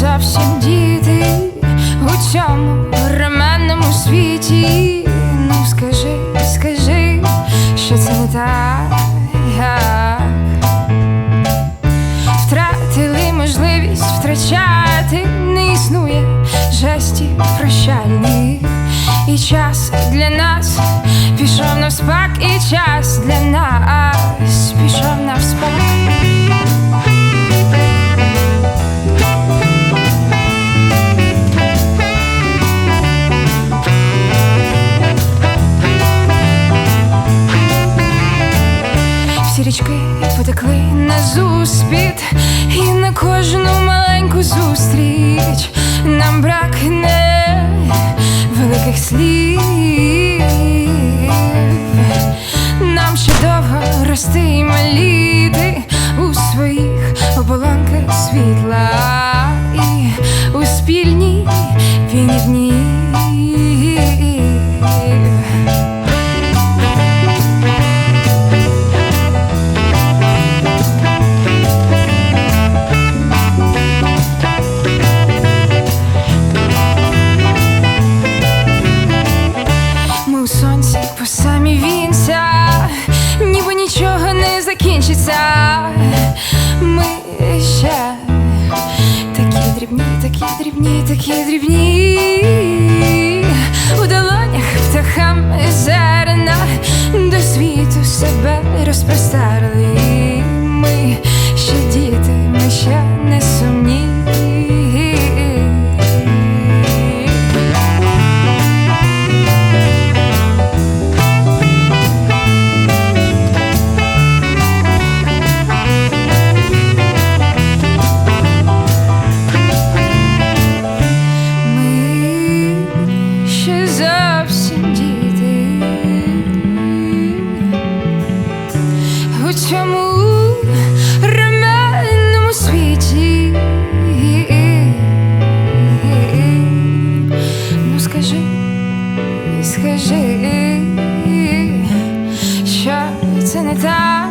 зовсім діти у цьому ременному світі. Ну скажи, скажи, що це не так. Втратили можливість втрачати, не існує жесті прощальні, і час для нас пішов на спак і час. Кожну маленьку зустріч нам бракне великих слів. Закінчиться. Ми ще такі дрібні, такі дрібні, такі дрібні. Цьому романному світі. Ну скажи, скажи, що це не так.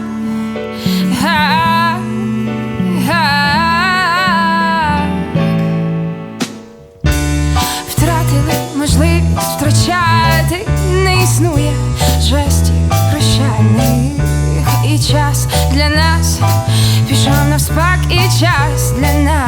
Втратили можливість втрачати, не існує для нас пішов навспак, і час для нас.